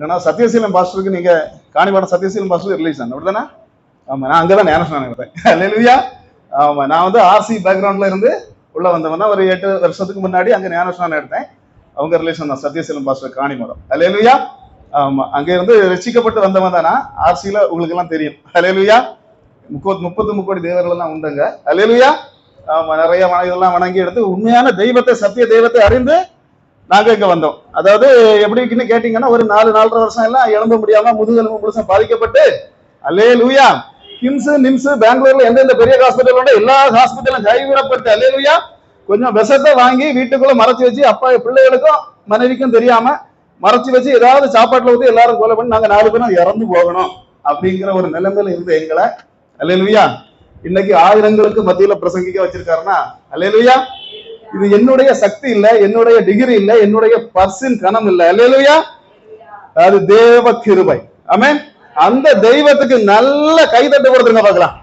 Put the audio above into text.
என்னன்னா சத்யசீலம் பாஸ்டருக்கு நீங்க காணிபாடம் சத்யசீலம் பாஸ்டர் ரிலீஸ் அப்படிதானே ஆமா நான் அங்கதான் ஞானஸ்நானம் எடுத்தேன் அல்லேலூயா ஆமா நான் வந்து ஆர்சி பேக்ரவுண்ட்ல இருந்து உள்ள வந்தவன் தான். ஒரு எட்டு வருஷத்துக்கு முன்னாடி அங்க ஞானஸ்நானம் எடுத்தேன். அவங்க ரிலேஷன் தான் சத்யசீலம் பாஸ்டர் காணிமடம் அல்லேலூயா ஆமா அங்க இருந்து ரசிக்கப்பட்டு வந்தவன் தானா? ஆர்சியில உங்களுக்கு எல்லாம் தெரியும். அல்லேலூயா முப்பது முப்பத்து முக்கோடி தேவர்கள் எல்லாம் உண்டுங்க. அல்லேலூயா ஆமா நிறைய இதெல்லாம் வணங்கி எடுத்து உண்மையான தெய்வத்தை சத்திய தெய்வத்தை அறிந்து நாங்கள் இங்கே வந்தோம். அதாவது எப்படின்னு கேட்டிங்கன்னா ஒரு நாலு நாலரை வருஷம் எல்லாம் எலும்ப முடியாமல் முதுகெலும்பு முழுசும் பாதிக்கப்பட்டு அல்லே லூயா கிம்ஸ் நிம்ஸ் பெங்களூர்ல எந்தெந்த பெரிய ஹாஸ்பிட்டல் உண்டோ எல்லா ஹாஸ்பிட்டலும் கைவிடப்பட்டு அல்லே லூயா கொஞ்சம் விஷத்தை வாங்கி வீட்டுக்குள்ள மறைச்சு வச்சு அப்பா பிள்ளைகளுக்கும் மனைவிக்கும் தெரியாம மறைச்சு வச்சு ஏதாவது சாப்பாட்டுல ஊற்றி எல்லாரும் கொலை பண்ணி நாங்கள் நாலு பேரும் இறந்து போகணும் அப்படிங்கிற ஒரு நிலைமையில இருந்த எங்களை அல்லே லூயா இன்னைக்கு ஆயிரங்களுக்கு மத்தியில பிரசங்கிக்க வச்சிருக்காருன்னா அல்லே லூயா இது என்னுடைய சக்தி இல்ல என்னுடைய டிகிரி இல்ல என்னுடைய பர்சின் கணம் இல்ல. இல்லையா அது தேவ கிருபை. ஆமே அந்த தெய்வத்துக்கு நல்ல கைதட்டு கொடுத்துருங்க பார்க்கலாம்.